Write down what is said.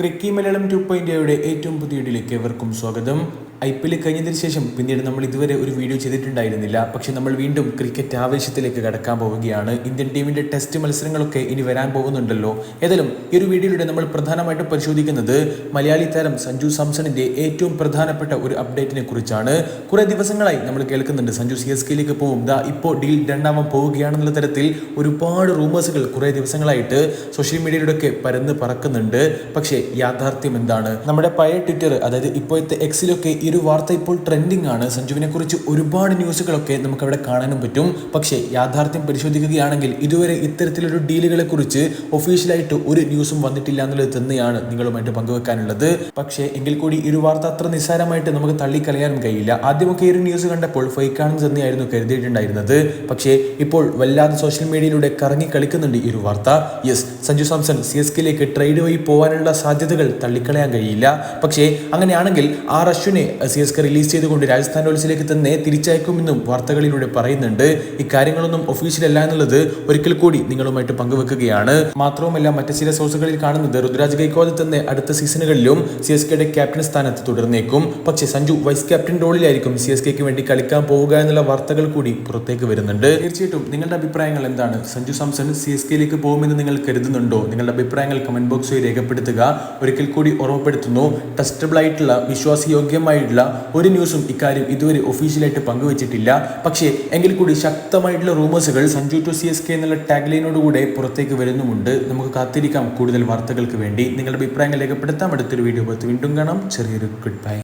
ക്രിക്കി Malayalam to point ഏറ്റവും പുതിയ വീഡിയോയിലേക്ക് എവർക്കും സ്വാഗതം. ഐ പി എൽ കഴിഞ്ഞതിന് ശേഷം പിന്നീട് നമ്മൾ ഇതുവരെ ഒരു വീഡിയോ ചെയ്തിട്ടുണ്ടായിരുന്നില്ല. പക്ഷെ നമ്മൾ വീണ്ടും ക്രിക്കറ്റ് ആവേശത്തിലേക്ക് കടക്കാൻ പോവുകയാണ്. ഇന്ത്യൻ ടീമിന്റെ ടെസ്റ്റ് മത്സരങ്ങളൊക്കെ ഇനി വരാൻ പോകുന്നുണ്ടല്ലോ. ഏതായാലും ഈ ഒരു വീഡിയോയിലൂടെ നമ്മൾ പ്രധാനമായിട്ടും പരിശോധിക്കുന്നത് മലയാളി താരം സഞ്ജു സാംസണിന്റെ ഏറ്റവും പ്രധാനപ്പെട്ട ഒരു അപ്ഡേറ്റിനെ കുറിച്ചാണ്. കുറെ ദിവസങ്ങളായി നമ്മൾ കേൾക്കുന്നുണ്ട് സഞ്ജു സി എസ് കെയിലേക്ക് പോകും ദാ ഇപ്പോൾ ഡീൽ രണ്ടാമം പോവുകയാണെന്നുള്ള തരത്തിൽ ഒരുപാട് റൂമേഴ്സുകൾ കുറെ ദിവസങ്ങളായിട്ട് സോഷ്യൽ മീഡിയയിലൂടെ പരന്ന് പറക്കുന്നുണ്ട്. പക്ഷേ യാഥാർത്ഥ്യം എന്താണ്? നമ്മുടെ പഴയ ട്വിറ്റർ അതായത് ഇപ്പോഴത്തെ എക്സിലൊക്കെ ഈ ഒരു വാർത്ത ഇപ്പോൾ ട്രെൻഡിങ് ആണ്. സഞ്ജുവിനെ കുറിച്ച് ഒരുപാട് ന്യൂസുകളൊക്കെ നമുക്ക് അവിടെ കാണാനും പറ്റും. പക്ഷേ യാഥാർത്ഥ്യം പരിശോധിക്കുകയാണെങ്കിൽ ഇതുവരെ ഇത്തരത്തിലൊരു ഡീലുകളെ കുറിച്ച് ഒഫീഷ്യലായിട്ട് ഒരു ന്യൂസും വന്നിട്ടില്ല എന്നുള്ളത് തന്നെയാണ് നിങ്ങളുമായിട്ട് പങ്കുവെക്കാനുള്ളത്. പക്ഷേ എങ്കിൽ കൂടി ഈ ഒരു വാർത്ത അത്ര നിസ്സാരമായിട്ട് നമുക്ക് തള്ളിക്കളയാനും കഴിയില്ല. ആദ്യമൊക്കെ ഈ ഒരു ന്യൂസ് കണ്ടപ്പോൾ ഫൈക്കാണെന്ന് തന്നെയായിരുന്നു കരുതിയിട്ടുണ്ടായിരുന്നത്. പക്ഷേ ഇപ്പോൾ വല്ലാതെ സോഷ്യൽ മീഡിയയിലൂടെ കറങ്ങി കളിക്കുന്നുണ്ട് ഈ ഒരു വാർത്ത. Yes Sanju Samson C S കെയിലേക്ക് ട്രേഡ് വഴി പോകാനുള്ള സാധ്യതകൾ തള്ളിക്കളയാൻ കഴിയില്ല. പക്ഷേ അങ്ങനെയാണെങ്കിൽ ആർ അശ്വിനെ സി എസ് കെ റിലീസ് ചെയ്തുകൊണ്ട് രാജസ്ഥാൻ റോയൽസിലേക്ക് തന്നെ തിരിച്ചയക്കുമെന്നും വാർത്തകളിലൂടെ പറയുന്നുണ്ട്. ഇക്കാര്യങ്ങളൊന്നും ഒഫീഷ്യൽ അല്ല എന്നുള്ളത് ഒരിക്കൽ കൂടി നിങ്ങളുമായിട്ട് പങ്കുവെക്കുകയാണ്. മാത്രവുമല്ല മറ്റ് ചില സോഴ്സുകളിൽ കാണുന്നത് ഋതുരാജ് ഗൈക്വാദ് തന്നെ അടുത്ത സീസണുകളിലും സി എസ് കെയുടെ ക്യാപ്റ്റൻ സ്ഥാനത്ത് തുടർന്നേക്കും. പക്ഷേ സഞ്ജു വൈസ് ക്യാപ്റ്റൻ റോളിലായിരിക്കും സി എസ് കെക്ക് വേണ്ടി കളിക്കാൻ പോവുക എന്നുള്ള വാർത്തകൾ കൂടി പുറത്തേക്ക് വരുന്നുണ്ട്. തീർച്ചയായിട്ടും നിങ്ങളുടെ അഭിപ്രായങ്ങൾ എന്താണ്? സഞ്ജു സാംസൺ സി എസ് കെയിലേക്ക് പോകുമെന്ന് നിങ്ങൾ കരുതുന്നുണ്ടോ? നിങ്ങളുടെ അഭിപ്രായങ്ങൾ കമന്റ് ബോക്സിൽ രേഖപ്പെടുത്തുക. ഒരിക്കൽ കൂടി ഓർമ്മപ്പെടുത്തുന്നു. ടെസ്റ്റബിൾ ആയിട്ടുള്ള വിശ്വാസയോഗ്യമായിട്ടുള്ള ഒരു ന്യൂസും ഇക്കാര്യം ഇതുവരെ ഒഫീഷ്യലായിട്ട് പങ്കുവച്ചിട്ടില്ല. പക്ഷേ എങ്കിൽ കൂടി ശക്തമായിട്ടുള്ള റൂമേഴ്സുകൾ Sanju to C S K എന്നുള്ള ടാഗ് ലൈനോടുകൂടെ പുറത്തേക്ക് വരുന്നുമുണ്ട്. നമുക്ക് കാത്തിരിക്കാം കൂടുതൽ വാർത്തകൾക്ക് വേണ്ടി. നിങ്ങളുടെ അഭിപ്രായങ്ങൾ രേഖപ്പെടുത്താം. അടുത്തൊരു വീഡിയോ വീണ്ടും കാണാം. ചെറിയൊരു ഗുഡ് ബൈ